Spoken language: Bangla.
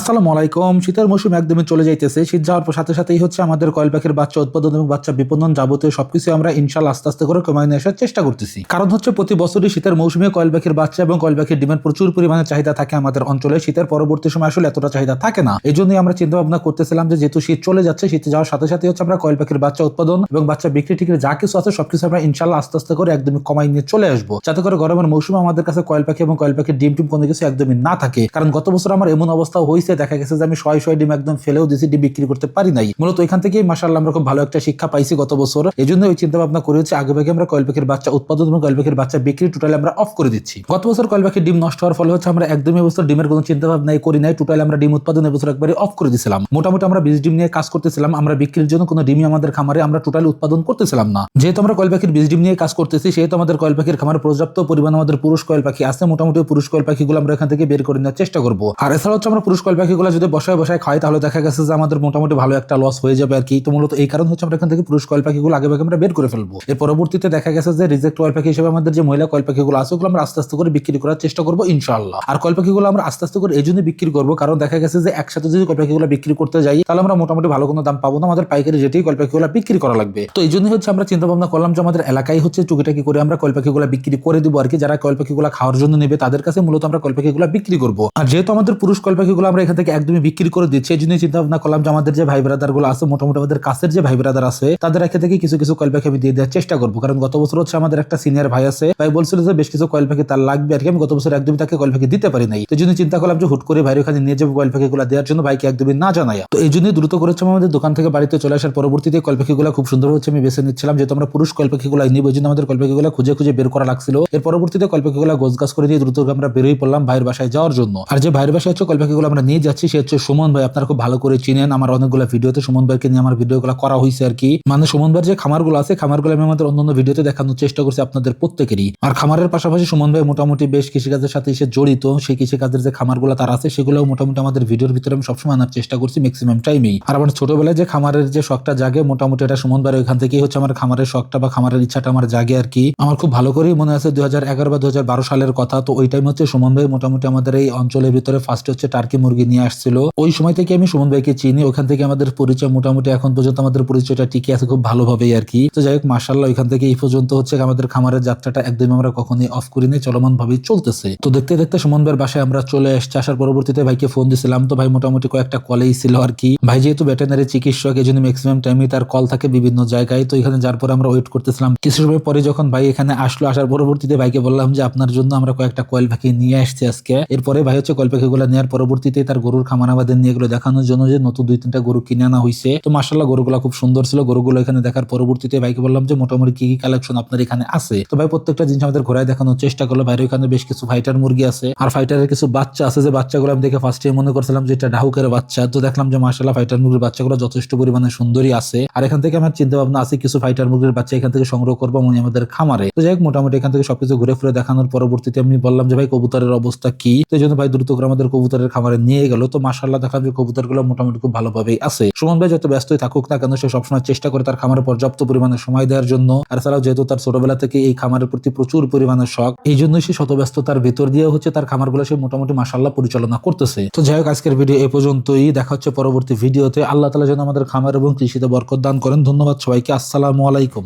আসসালামু আলাইকুম। শীতের মৌসুম একদমই চলে যাইতেছে। শীত যাওয়ার সাথে সাথেই হচ্ছে আমাদের কয়েল পাখির বাচ্চা উৎপাদন এবং বাচ্চা বিপণন যাবতীয় সবকিছু আমরা ইনশাল্লাহ আস্তে আস্তে করে কমায় নিয়ে আসার চেষ্টা করতেছি। কারণ হচ্ছে প্রতি বছরই শীতের মৌসুমে কয়েল পাখির বাচ্চা এবং কয়েল পাখির ডিমের প্রচুর পরিমাণে চাহিদা থাকে আমাদের অঞ্চলে। শীতের পরবর্তী সময় আসলে এতটা চাহিদা থাকে না। এই জন্যই আমরা চিন্তা ভাবনা করতেছিলাম যেহেতু শীত চলে যাচ্ছে, শীতে যাওয়ার সাথে সাথে হচ্ছে আমরা কয়েল পাখির বাচ্চা উৎপাদন এবং বাচ্চা বিক্রি টিক্রি যা কিছু আছে সবকিছু আমরা ইনশাল্লাহ আস্তে আস্তে করে একদমই কমাই নিয়ে চলে আসব। যাতে করে গরমের মৌসুমে আমাদের কাছে কয়েল পাখি এবং কয়েল পাখির ডিম টিম কোনো কিছু একদমই না থাকে। কারণ গত বছর আমার এমন অবস্থা হয়েছে দেখা গেছে যে আমি শয় শয় ডিম একদম ফেলেও দিয়েছি, ডিম বিক্রি করতে পারি নাই। মূলত এখান থেকেই মাসাল্লাহ আমরা খুব ভালো একটা শিক্ষা পাইছি গত বছর। এই জন্য ওই চিন্তা ভাবনা করে হচ্ছে আগে ভাগে আমরা কয়েল পাখির বাচ্চা উৎপাদন এবং কয়েল পাখির বাচ্চা বিক্রি টোটালি আমরা অফ করে দিচ্ছি। গত বছর কয়েল পাখির ডিম নষ্ট হওয়ার ফলে হচ্ছে আমরা একদমই বছর ডিমের কোনো চিন্তা ভাবনাই করি নাই টোটালি আমরা ডিম উৎপাদন এবছর একবারে অফ করে দিয়েছিলাম মোটামুটি আমরা বীজ ডিম নিয়ে কাজ করতেছিলাম, আমরা বিক্রির জন্য কোনো ডিমই আমাদের খামারে আমরা টোটালি উৎপাদন করতেছিলাম না। যেহেতু আমরা কয়েল পাখির বীজ ডিম নিয়ে কাজ করতেছি, সেহেতু আমাদের কয়েল পাখির খামারে পর্যাপ্ত পরিমাণ আমাদের পুরুষ কয়েল পাখি আছে, মোটামুটি পুরুষ কয়েল পাখিগুলো আমরা এখান থেকে বের করে নেওয়ার চেষ্টা করব। আর এছাড়া হচ্ছে আমরা পুরুষ কয়েল পাখিগুলো যদি বসায় বসায় খাই তাহলে দেখা গেছে যে আমাদের মোটামুটি ভালো একটা লস হয়ে যাবে আর কি। তো মূলত এই কারণ হচ্ছে আমরা এখান থেকে পুরুষ কয়েল পাখিগুলো আগে ভাগে আমরা বের করে ফেলব। এর পরবর্তীতে দেখা গেছে যে রিজেক্ট কয়েল পাখি হিসেবে আমাদের যে মহিলা কয়েল পাখিগুলো আছে, ওগুলো আমরা আস্তে আস্তে করে বিক্রি করার চেষ্টা করব ইনশাল্লাহ আর কয়েল পাখিগুলো আমরা আস্তে আস্তে করে এই জন্য বিক্রি করব, কারণ দেখা গেছে যে একসাথে যদি কয়েল পাখিগুলো বিক্রি করতে যাই, তাহলে আমরা মোটামুটি ভালো কোনো দাম পাবো না, আমাদের পাইকারি যেটাই কয়েল পাখিগুলো বিক্রি করা লাগবে। তো এই জন্যই হচ্ছে আমরা চিন্তা ভাবনা করলাম যে আমাদের এলাকায় হচ্ছে টুকিটাকি করে আমরা কয়েল পাখিগুলো বিক্রি করে দিব আর কি। যারা কয়েল পাখিগুলো খাওয়ার জন্য নেবে, তাদের কাছে মূলত আমরা কয়েল পাখিগুলো বিক্রি করব। আর যেহেতু আমাদের পুরুষ কয়েল পাখিগুলো আমরা এখান থেকে একদমই বিক্রি করে দিচ্ছি। এই জন্যই চিন্তা ভাবনা করলাম যে আমাদের যে ভাই ব্রাদারগুলো আছে, মোটামুটি আমাদের কাছের যে ভাই ব্রাদার আছে, তাদের এখান থেকে কিছু কিছু কয়েল পাখি আমি দিয়ে দেওয়ার চেষ্টা করব। কারণ গত বছর হচ্ছে আমাদের একটা সিনিয়র ভাই আছে, ভাই বলছিল যে বেশ কিছু কয়েল পাখি তার লাগবে আর কি। আমি গত বছর একদমই তাকে কয়েল পাখি দিতে পারি নাই। তো জন্য চিন্তা করলাম যে হুট করে ভাইয়ের ওখানে নিয়ে যাব কয়েল পাখিগুলো দেওয়ার জন্য ভাইকে একদমই না জানাই তো এই জন্যই দ্রুত করেছে আমাদের দোকান থেকে বাড়িতে চলে আসার পরবর্তীতে কয়েল পাখিগুলো খুব সুন্দর হচ্ছে আমি বেছে নিচ্ছিলাম। যেহেতু আমরা পুরুষ কয়েল পাখিগুলো নিব, এই জন্য আমাদের কয়েল পাখিগুলো খুঁজে খুঁজে বের করা লাগছিল। এর পরবর্তীতে কয়েল পাখিগুলো গোছ গাছ করে দিয়ে দ্রুত আমরা বেরোই পড়লাম ভাইয়ের বাসায় যাওয়ার জন্য। আর যে ভাইয়ের বাসায় হচ্ছে কয়েল পাখিগুলো আমরা নিয়ে যাচ্ছি, সে হচ্ছে সুমন ভাই। আপনারা খুব ভালো করে চিনেন আমার অনেকগুলো ভিডিওতে সুমন ভাইকে নিয়ে আমার ভিডিওগুলো করা হয়েছে আর কি। মানে সুমন ভাইয়ের যে খামারগুলো আছে, খামারগুলো আমি আমাদের অন্যান্য ভিডিওতে দেখানোর চেষ্টা করছি আপনাদের প্রত্যেকেরই। আর খামারের পাশাপাশি সুমন ভাই মোটামুটি বেশ কৃষিকাজের সাথে এসে জড়িত। সেই কৃষিকাজের যে খামারগুলো তার আছে সেগুলো মোটামুটি আমাদের ভিডিওর ভিতরে আমি সবসময় আনার চেষ্টা করছি ম্যাক্সিমাম টাইমেই আর আমার ছোটবেলায় যে খামারের যে শখটা জাগে, মোটামুটি এটা সুমন ভাইয়ের ওইখান থেকেই হচ্ছে আমার খামারের শখটা বা খামারের ইচ্ছাটা আমার জাগে আর কি। আমার খুব ভালো করেই মনে আছে দু হাজার এগারো বা দু হাজার বারো সালের কথা। তো ওই টাইম হচ্ছে সুমন ভাই মোটামুটি আমাদের এই অঞ্চলের ভিতরে ফার্স্ট হচ্ছে টার্কি মুরগি নিয়ে আসছিল। ওই সময় থেকে আমি সুমন ভাইকে চিনি। ওখান থেকে আমাদের পরিচয় মোটামুটি এখন পর্যন্ত আমাদের পরিচয়টা টিকে আছে খুব ভালোভাবেই আর কি। তো যাই হোক মার্শাল্লাহ ওইখান থেকে এই পর্যন্ত হচ্ছে আমাদের খামারের যাত্রাটা একদমই আমরা কখনোই অফ করিনি চলমান ভাবেই চলতেছে। তো দেখতে দেখতে সুমন ভাইয়ের বাসায় আমরা চলে এসছি। আসার পরবর্তীতে ভাইকে ফোন দিছিলাম। তো ভাই মোটামুটি কয়েকটা কলেই ছিল আর কি। ভাই যেহেতু ভেটেনারি চিকিৎসক এই জন্য ম্যাক্সিমাম টাইমে তার কল থাকে বিভিন্ন জায়গায়। তো এখানে যার পরে আমরা ওয়েট করতেছিলাম কিছু সময় পরে যখন ভাই এখানে আসলো, আসার পরবর্তীতে ভাইকে বললাম যে আপনার জন্য আমরা কয়েকটা কয়েল পাখি নিয়ে আসছি আজকে। এরপরে ভাই হচ্ছে কয়েল পাখিগুলো নেওয়ার পরবর্তীতে তার গরুর খামারাবাদের নিয়ে এগুলো দেখানোর জন্য যে নতুন দুই তিনটা গরু কিনে আনা হয়েছে তো মাসাল্লাহ গরুগুলো খুব সুন্দর ছিল। গরুগুলো এখানে দেখার পরবর্তীতে ভাইকে বললাম যে মোটামুটি কি কি কালেকশন আপনার এখানে আছে? তো ভাই, প্রত্যেকটা জিনিস আমাদের ঘোরায় দেখানোর চেষ্টা করল। ভাইয়ের এখানে বেশ কিছু ফাইটার মুরগি আছে। আর ফাইটারের কিছু বাচ্চা আছে। যে বাচ্চাগুলো আমি দেখে ফার্স্টে মনে করছিলাম যে এটা ডাহুকের বাচ্চা। তো দেখলাম যে মাসাল্লাহ ফাইটার মুরগির বাচ্চাগুলো যথেষ্ট পরিমাণে সুন্দরী আছে। আর এখান থেকে আমার চিন্তা ভাবনা আছে, কিছু ফাইটার মুরগির বাচ্চা এখান থেকে সংগ্রহ করব আমি আমাদের খামারে। তো যাই হোক, মোটামুটি এখান থেকে সবকিছু ঘুরে ফিরে দেখানোর পরবর্তীতে আমি বললাম যে ভাই, কবুতরের অবস্থা কি? তো এই জন্য ভাই, দ্রুত করে আমাদের কবুতরের খামারে নিয়ে গেল, তো মাসাল্লাহ দেখলাম যে কবুতরগুলো মোটামুটি খুব ভালোভাবেই আছে। সুমন ভাই যত ব্যস্তই থাকুক না কেন, সে সবসময় চেষ্টা করে তার খামারে পর্যাপ্ত পরিমাণে সময় দেওয়ার জন্য। আর এছাড়াও যেহেতু তার ছোটবেলা থেকে এই খামারের প্রতি প্রচুর পরিমাণে শখ, এই জন্যই সে শত ব্যস্ততার ভেতর দিয়ে হচ্ছে তার খামারগুলো সে মোটামুটি মাসাল্লাহ পরিচালনা করতেছে। তো যাই হোক, আজকের ভিডিও এ পর্যন্তই। দেখা হচ্ছে পরবর্তী ভিডিওতে। আল্লাহ তালা যেন আমাদের খামার এবং কৃষিতে বরকত দান করেন। ধন্যবাদ সবাইকে। আসসালামু আলাইকুম।